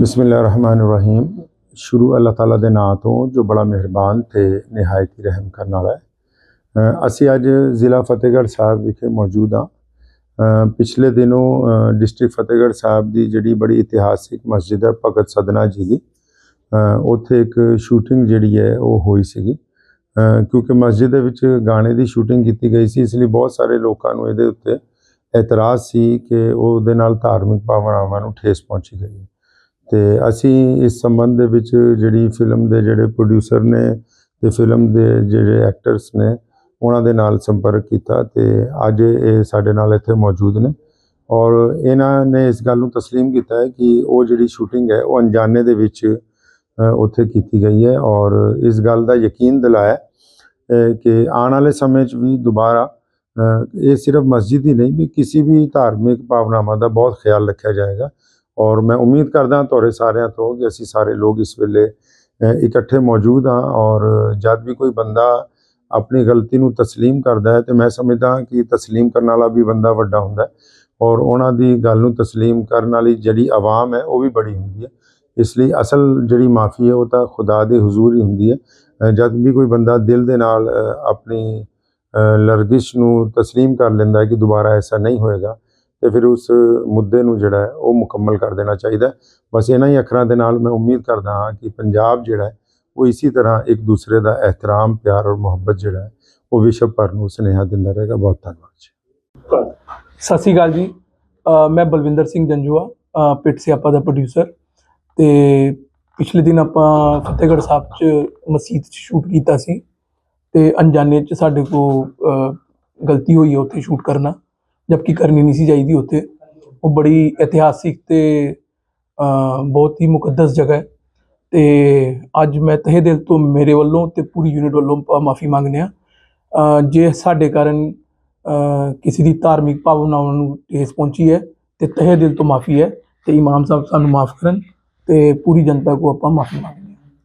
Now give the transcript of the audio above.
ਬਿਸਮਿਲ੍ਲਾਹਿਰਰਹਿਮਾਨਿਰਰਹੀਮ ਸ਼ੁਰੂ ਅੱਲਾਹ ਤਾਲਾ ਦੇ ਨਾਂ ਤੋਂ ਜੋ ਬੜਾ ਮਿਹਰਬਾਨ ਤੇ ਨਿਹਾਇਤ ਹੀ ਰਹਿਮ ਕਰਨ ਵਾਲਾ ਹੈ ਅਸੀਂ ਅੱਜ ਜ਼ਿਲ੍ਹਾ ਫਤਿਹਗੜ੍ਹ ਸਾਹਿਬ ਵਿਖੇ ਮੌਜੂਦ ਹਾਂ ਪਿਛਲੇ ਦਿਨੋਂ ਡਿਸਟ੍ਰਿਕਟ ਫਤਿਹਗੜ੍ਹ ਸਾਹਿਬ ਦੀ ਜਿਹੜੀ ਬੜੀ ਇਤਿਹਾਸਿਕ ਮਸਜਿਦ ਹੈ ਭਗਤ ਸਦਨਾ ਜੀ ਦੀ ਉੱਥੇ ਇੱਕ ਸ਼ੂਟਿੰਗ ਜਿਹੜੀ ਹੈ ਉਹ ਹੋਈ ਸੀਗੀ ਕਿਉਂਕਿ ਮਸਜਿਦ ਦੇ ਵਿੱਚ ਗਾਣੇ ਦੀ ਸ਼ੂਟਿੰਗ ਕੀਤੀ ਗਈ ਸੀ ਇਸ ਲਈ ਬਹੁਤ ਸਾਰੇ ਲੋਕਾਂ ਨੂੰ ਇਹਦੇ ਉੱਤੇ ਇਤਰਾਜ਼ ਸੀ ਕਿ ਉਹਦੇ ਨਾਲ ਧਾਰਮਿਕ ਭਾਵਨਾਵਾਂ ਨੂੰ ਠੇਸ ਪਹੁੰਚੀ ਗਈ ਤੇ ਅਸੀਂ ਇਸ ਸੰਬੰਧ ਦੇ ਵਿੱਚ ਜਿਹੜੀ ਫਿਲਮ ਦੇ ਜਿਹੜੇ ਪ੍ਰੋਡਿਊਸਰ ਨੇ ਤੇ ਫਿਲਮ ਦੇ ਜਿਹੜੇ ਐਕਟਰਸ ਨੇ ਉਹਨਾਂ ਦੇ ਨਾਲ ਸੰਪਰਕ ਕੀਤਾ ਤੇ ਅੱਜ ਇਹ ਸਾਡੇ ਨਾਲ ਇੱਥੇ ਮੌਜੂਦ ਨੇ ਔਰ ਇਹਨਾਂ ਨੇ ਇਸ ਗੱਲ ਨੂੰ تسلیم ਕੀਤਾ ਹੈ ਕਿ ਉਹ ਜਿਹੜੀ ਸ਼ੂਟਿੰਗ ਹੈ ਉਹ ਅਣਜਾਣੇ ਦੇ ਵਿੱਚ ਅ, ਉੱਥੇ ਕੀਤੀ ਗਈ ਹੈ ਔਰ ਇਸ ਗੱਲ ਦਾ ਯਕੀਨ ਦਿਲਾਇਆ ਅ, ਕਿ ਆਉਣ ਵਾਲੇ ਸਮੇਂ 'ਚ ਵੀ ਦੁਬਾਰਾ ਅ, ਇਹ ਸਿਰਫ ਮਸਜਿਦ ਹੀ ਨਹੀਂ ਵੀ ਕਿਸੇ ਵੀ ਧਾਰਮਿਕ ਭਾਵਨਾਵਾਂ ਦਾ ਬਹੁਤ ਖਿਆਲ ਰੱਖਿਆ ਜਾਏਗਾ ਔਰ ਮੈਂ ਉਮੀਦ ਕਰਦਾ ਤੁਹਾਡੇ ਸਾਰਿਆਂ ਤੋਂ ਕਿ ਅਸੀਂ ਸਾਰੇ ਲੋਕ ਇਸ ਵੇਲੇ ਅ, ਇਕੱਠੇ ਮੌਜੂਦ ਹਾਂ ਔਰ ਜਦ ਵੀ ਕੋਈ ਬੰਦਾ ਆਪਣੀ ਗਲਤੀ ਨੂੰ تسلیم ਕਰਦਾ ਹੈ ਤੇ ਮੈਂ ਸਮਝਦਾ ਹਾਂ ਕਿ تسلیم ਕਰਨ ਵਾਲਾ ਵੀ ਬੰਦਾ ਵੱਡਾ ਹੁੰਦਾ ਹੈ ਔਰ ਉਹਨਾਂ ਦੀ ਗੱਲ ਨੂੰ تسلیم ਕਰਨ ਵਾਲੀ ਜਿਹੜੀ ਆਵਾਮ ਹੈ ਉਹ ਵੀ ਬੜੀ ਹੁੰਦੀ ਹੈ ਇਸ ਲਈ ਅਸਲ ਜਿਹੜੀ ਮਾਫੀ ਹੈ ਉਹ ਤਾਂ ਖੁਦਾ ਦੇ ਹਜ਼ੂਰ ਹੀ ਹੁੰਦੀ ਹੈ ਅ, ਜਦ ਵੀ ਕੋਈ ਬੰਦਾ ਦਿਲ ਦੇ ਨਾਲ ਅ, ਆਪਣੀ ਅ, ਲਰਜ਼ਿਸ਼ ਨੂੰ تسلیم ਕਰ ਲੈਂਦਾ ਹੈ ਕਿ ਦੁਬਾਰਾ ਐਸਾ ਨਹੀਂ ਹੋਏਗਾ ਤੇ ਫਿਰ ਉਸ ਮੁੱਦੇ ਨੂੰ ਜਿਹੜਾ ਹੈ ਉਹ ਮੁਕੰਮਲ ਕਰ ਦੇਣਾ ਚਾਹੀਦਾ ਬਸ ਇਹਨਾਂ ਹੀ ਅੱਖਰਾਂ ਦੇ ਨਾਲ ਮੈਂ ਉਮੀਦ ਕਰਦਾ ਹਾਂ ਕਿ ਪੰਜਾਬ ਜਿਹੜਾ ਉਹ ਇਸੇ ਤਰ੍ਹਾਂ ਇੱਕ ਦੂਸਰੇ ਦਾ ਇਹਤਰਾਮ ਪਿਆਰ ਔਰ ਮੁਹੱਬਤ ਜਿਹੜਾ ਹੈ ਉਹ ਵਿਸ਼ਵ ਭਰ ਨੂੰ ਸੁਨੇਹਾ ਦਿੰਦਾ ਰਹੇਗਾ। ਬਹੁਤ ਧੰਨਵਾਦ ਜੀ। ਸਤਿ ਸ਼੍ਰੀ ਅਕਾਲ ਜੀ। ਮੈਂ ਬਲਵਿੰਦਰ ਸਿੰਘ ਜੰਜੂਆ ਅ, ਪਿੱਟ ਸਿਆਪਾ ਦਾ ਪ੍ਰੋਡਿਊਸਰ ਤੇ ਪਿਛਲੇ ਦਿਨ ਆਪਾਂ ਫਤਿਹਗੜ੍ਹ ਸਾਹਿਬ 'ਚ ਮਸਜਿਦ 'ਚ ਸ਼ੂਟ ਕੀਤਾ ਸੀ ਤੇ ਅਣਜਾਣੇ 'ਚ ਸਾਡੇ ਕੋ ਗਲਤੀ ਹੋਈ ਹੈ ਉੱਥੇ ਸ਼ੂਟ ਕਰਨਾ। ਜਦਕਿ ਕਰਨੀ ਨਹੀਂ ਸੀ ਚਾਹੀਦੀ ਉੱਥੇ। ਉਹ ਬੜੀ ਇਤਿਹਾਸਿਕ ਤੇ ਬਹੁਤ ਹੀ ਮੁਕੱਦਸ ਜਗ੍ਹਾ ਹੈ। ਤੇ ਅੱਜ ਮੈਂ ਤਹਿ ਦਿਲ ਤੋਂ ਮੇਰੇ ਵੱਲੋਂ ਤੇ ਪੂਰੀ ਯੂਨਿਟ ਵੱਲੋਂ ਮਾਫੀ ਮੰਗਦੇ ਆ ਜੇ ਸਾਡੇ ਕਾਰਨ ਕਿਸੇ ਦੀ ਧਾਰਮਿਕ ਭਾਵਨਾਵਾਂ ਨੂੰ ਠੇਸ ਪਹੁੰਚੀ ਹੈ, ਤੇ ਤਹਿ ਦਿਲ ਤੋਂ ਮਾਫੀ ਹੈ। ਤੇ ਇਮਾਮ ਸਾਹਿਬ ਸਾਨੂੰ ਮਾਫ ਕਰਨ ਤੇ ਪੂਰੀ ਜਨਤਾ ਕੋ ਆਪਾਂ ਮਾਫੀ ਮੰਗਦੇ